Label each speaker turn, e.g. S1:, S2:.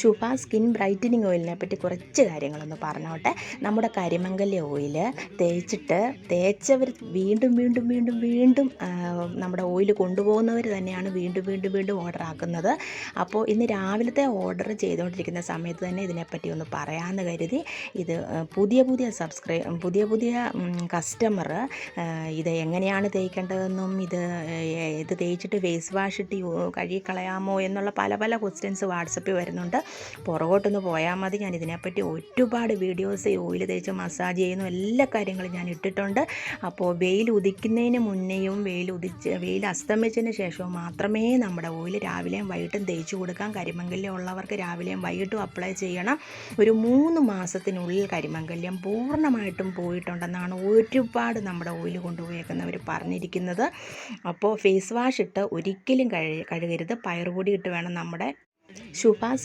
S1: ശുഭ skin brightening ഓയിലിനെ പറ്റി കുറച്ച് കാര്യങ്ങളൊന്ന് പറഞ്ഞോട്ടെ. നമ്മുടെ കരിമംഗല്യ ഓയിൽ തേച്ചിട്ട് തേച്ചവർ വീണ്ടും വീണ്ടും വീണ്ടും വീണ്ടും നമ്മുടെ ഓയിൽ കൊണ്ടുപോകുന്നവർ തന്നെയാണ് വീണ്ടും വീണ്ടും വീണ്ടും ഓർഡർ ആക്കുന്നത്. അപ്പോൾ ഇന്ന് രാവിലത്തെ ഓർഡർ ചെയ്തുകൊണ്ടിരിക്കുന്ന സമയത്ത് തന്നെ ഇതിനെപ്പറ്റി ഒന്ന് പറയാമെന്ന് കരുതി ഇത് പുതിയ പുതിയ സബ്സ്ക്രൈ പുതിയ പുതിയ കസ്റ്റമർ ഇത് എങ്ങനെയാണ് തേക്കേണ്ടതെന്നും ഇത് ഇത് തേച്ചിട്ട് ഫേസ് വാഷ് ഇട്ട് കഴുകി കഴുകിക്കളയാമോ എന്നുള്ള പല പല ക്വസ്റ്റ്യൻസ് വാട്സപ്പിൽ വരുന്നുണ്ട് പുറകോട്ടൊന്ന് പോയാൽ മതി. ഞാൻ ഇതിനെപ്പറ്റി ഒരുപാട് വീഡിയോസ് ഓയിൽ തേച്ച് മസാജ് ചെയ്യുന്നു. എല്ലാ കാര്യങ്ങളും ഞാൻ ഇട്ടിട്ടുണ്ട്. അപ്പോൾ വെയിൽ ഉദിക്കുന്നതിന് മുന്നേയും വെയിൽ ഉദിച്ച് വെയിൽ അസ്തമിച്ചതിന് ശേഷവും മാത്രമേ നമ്മുടെ ഓയിൽ രാവിലെയും വൈകിട്ടും തേച്ച് കൊടുക്കാൻ കരിമംഗല്യം ഉള്ളവർക്ക് രാവിലെയും വൈകിട്ടും അപ്ലൈ ചെയ്യണം. ഒരു മൂന്ന് മാസത്തിനുള്ളിൽ കരിമംഗല്യം പൂർണമായിട്ടും പോയിട്ടുണ്ടെന്നാണ് ഒരുപാട് നമ്മുടെ ഓയിൽ കൊണ്ടുപോയേക്കുന്നവർ പറഞ്ഞിരിക്കുന്നത്. അപ്പോൾ ഫേസ് വാഷ് ഇട്ട് ഒരിക്കലും കഴു കഴുകരുത്. പയറുപൊടി ഇട്ട് വേണം നമ്മുടെ ശുഭാസ്